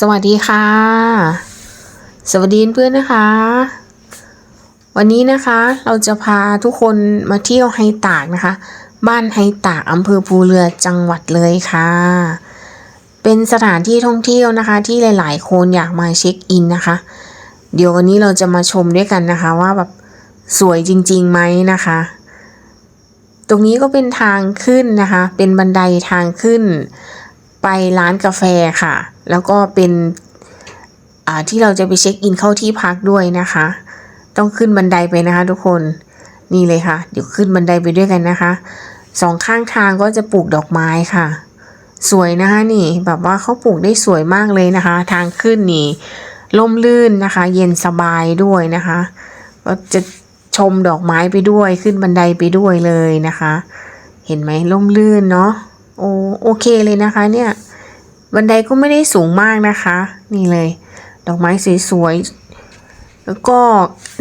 สวัสดีค่ะ สวัสดีเพื่อนนะคะ วันนี้นะคะเราจะพาทุกคนมาเที่ยวไฮตากนะคะ บ้านไฮตากอำเภอภูเรือจังหวัดเลยค่ะ เป็นสถานที่ท่องเที่ยวนะคะ ที่หลาย ๆ คนอยากมาเช็คอินนะคะ เดี๋ยววันนี้เราจะมาชมด้วยกันนะคะ ว่าแบบสวยจริงๆไหมนะคะ ตรงนี้ก็เป็นทางขึ้นนะคะ เป็นบันไดทางขึ้น ไปร้านกาแฟค่ะ แล้วก็เป็นที่เราจะไปเช็คอินเข้าที่พักด้วยนะคะ ต้องขึ้นบันไดไปนะคะ ทุกคนนี่เลยค่ะ เดี๋ยวขึ้นบันไดไปด้วยกันนะคะสองข้างทางก็จะปลูกดอกไม้ค่ะ สวยนะคะนี่แบบว่าเขาปลูกได้สวยมากเลยนะคะ ทางขึ้นนี่ล่มลื่นนะคะ เย็นสบายด้วยนะคะก็จะชมดอกไม้ไปด้วยขึ้นบันไดไปด้วยเลยนะคะ เห็นไหมล่มลื่นเนาะ โอโอเคเลยนะคะเนี่ย บันไดก็ไม่ได้สูงมากนะคะ นี่เลย ดอกไม้สวยๆแล้วก็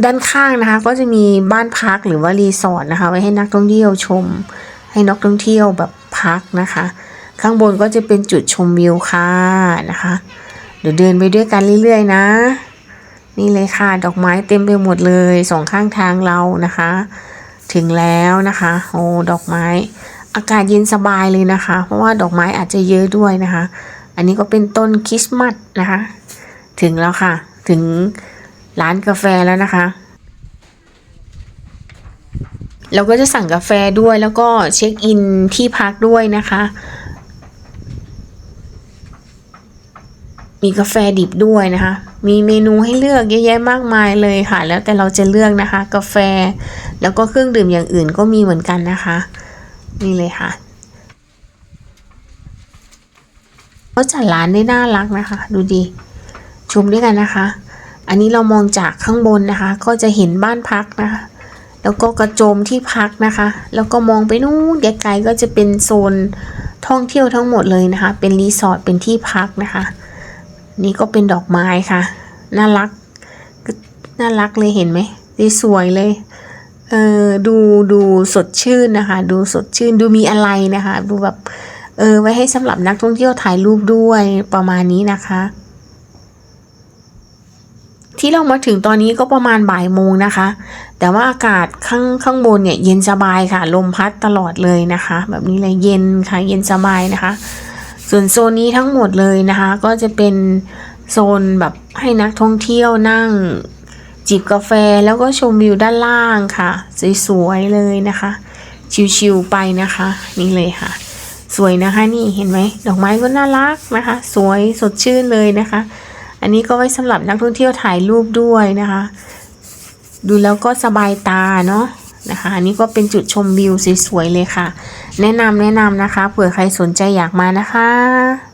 ด้านข้างนะคะ ก็จะมีบ้านพักหรือว่ารีสอร์ทนะคะ ไว้ให้นักท่องเที่ยวชม ให้นักท่องเที่ยวแบบพักนะคะ ข้างบนก็จะเป็นจุดชมวิวค่ะนะคะ เดี๋ยวเดินไปด้วยกันเรื่อยๆนะ นี่เลยค่ะ ดอกไม้เต็มไปหมดเลยสองข้างทางเรานะคะ ถึงแล้วนะคะ โอ้ดอกไม้ อากาศเย็นสบายเลยนะคะ เพราะว่าดอกไม้อาจจะเยอะด้วยนะคะ อันนี้ก็เป็นต้นคริสต์มาสนะคะ ถึงแล้วค่ะ ถึงร้านกาแฟแล้วนะคะ เราก็จะสั่งกาแฟด้วยแล้วก็เช็คอินที่พักด้วยนะคะ มีกาแฟดิบด้วยนะคะ มีเมนูให้เลือกเยอะแยะมากมายเลยค่ะ แล้วแต่เราจะเลือกนะคะ กาแฟ แล้วก็เครื่องดื่มอย่างอื่นก็มีเหมือนกันนะคะ นี่เลยค่ะก็จัดร้านได้น่ารักนะคะ ดูดีชมด้วยกันนะคะ อันนี้เรามองจากข้างบนนะคะ ก็จะเห็นบ้านพักนะคะ แล้วก็กระโจมที่พักนะคะ แล้วก็มองไปนู่นไกลๆก็จะเป็นโซนท่องเที่ยวทั้งหมดเลยนะคะ เป็นรีสอร์ทเป็นที่พักนะคะ นี่ก็เป็นดอกไม้ค่ะ น่ารัก น่ารักเลยเห็นไหมสวยเลย เออดูดูสดชื่นนะคะ ดูสดชื่นดูมีอะไรนะคะ ดูแบบเออไว้ให้สำหรับนักท่องเที่ยวถ่ายรูปด้วยประมาณนี้นะคะ ที่เรามาถึงตอนนี้ก็ประมาณบ่ายโมงนะคะ แต่ว่าอากาศข้างข้างบนเนี่ยเย็นสบายค่ะ ลมพัดตลอดเลยนะคะ แบบนี้เลยเย็นค่ะ เย็นสบายนะคะ ส่วนโซนนี้ทั้งหมดเลยนะคะ ก็จะเป็นโซนแบบให้นักท่องเที่ยวนั่ง จิบกาแฟแล้วก็ชมวิวด้านล่างค่ะ สวยๆเลยนะคะ ชิวๆไปนะคะ นี่เลยค่ะ สวยนะคะนี่เห็นไหมดอกไม้ก็น่ารักนะคะ สวยสดชื่นเลยนะคะ อันนี้ก็ไว้สำหรับนักท่องเที่ยวถ่ายรูปด้วยนะคะ ดูแล้วก็สบายตาเนาะนะคะอันนี้ก็เป็นจุดชมวิวสวยๆเลยค่ะ แนะนำแนะนำนะคะเผื่อใครสนใจอยากมานะคะ